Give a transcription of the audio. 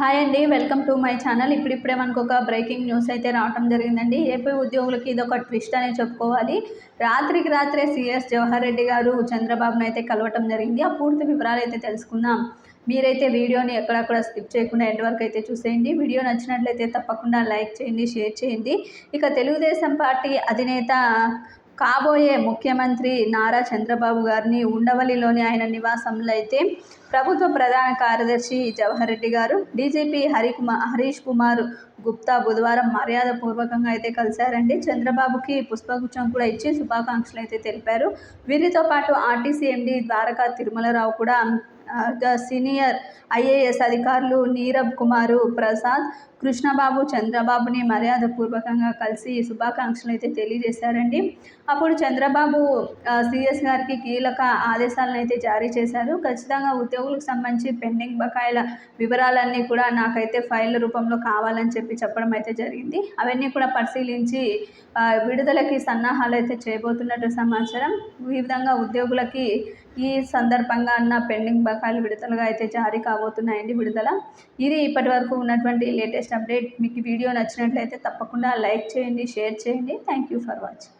Hi అండి welcome to my channel. ఇప్పుడిప్పుడే మనకు ఒక బ్రేకింగ్ న్యూస్ అయితే రావడం జరిగిందండి. ఏపీ ఉద్యోగులకి ఇది ఒక ట్విస్ట్ అనే చెప్పుకోవాలి. రాత్రికి రాత్రే సిఎస్ జవహర్ రెడ్డి గారు చంద్రబాబును అయితే కలవటం జరిగింది. ఆ పూర్తి వివరాలు అయితే తెలుసుకుందాం. మీరైతే వీడియోని ఎక్కడక్కడ స్కిప్ చేయకుండా ఎండ్ వరకు అయితే చూసేయండి. వీడియో నచ్చినట్లయితే తప్పకుండా లైక్ చేయండి షేర్ చేయండి. ఇక తెలుగుదేశం పార్టీ అధినేత కాబోయే ముఖ్యమంత్రి నారా చంద్రబాబు గారిని ఉండవల్లిలోని ఆయన నివాసంలో అయితే ప్రభుత్వ ప్రధాన కార్యదర్శి జవహర్ రెడ్డి గారు డీజీపీ హరికుమార్ హరీష్ కుమార్ గుప్తా బుధవారం మర్యాదపూర్వకంగా అయితే కలిశారండి. చంద్రబాబుకి పుష్పగుచ్చం కూడా ఇచ్చి శుభాకాంక్షలు అయితే తెలిపారు. వీరితో పాటు ఆర్టీసీ ఎండి ద్వారకా తిరుమలరావు కూడా సీనియర్ ఐఏఎస్ అధికారులు నీరబ్ కుమారు ప్రసాద్ కృష్ణబాబు చంద్రబాబుని మర్యాదపూర్వకంగా కలిసి శుభాకాంక్షలు అయితే తెలియజేశారండి. అప్పుడు చంద్రబాబు సిఎస్ గారికి కీలక ఆదేశాలను అయితే జారీ చేశారు. ఖచ్చితంగా ఉద్యోగులకు సంబంధించి పెండింగ్ బకాయిల వివరాలన్నీ కూడా నాకైతే ఫైల్ రూపంలో కావాలని చెప్పి చెప్పడం అయితే జరిగింది. అవన్నీ కూడా పరిశీలించి విడుదలకి సన్నాహాలు అయితే చేయబోతున్నట్టు సమాచారం. ఈ విధంగా ఉద్యోగులకి ఈ సందర్భంగా అన్న పెండింగ్ బకాయిలు విడుదలగా అయితే జారీ కాబోతున్నాయండి విడుదల. ఇది ఇప్పటి వరకు ఉన్నటువంటి లేటెస్ట్ అప్డేట్. మీకు వీడియో నచ్చినట్లయితే తప్పకుండా లైక్ చేయండి షేర్ చేయండి. Thank you for watching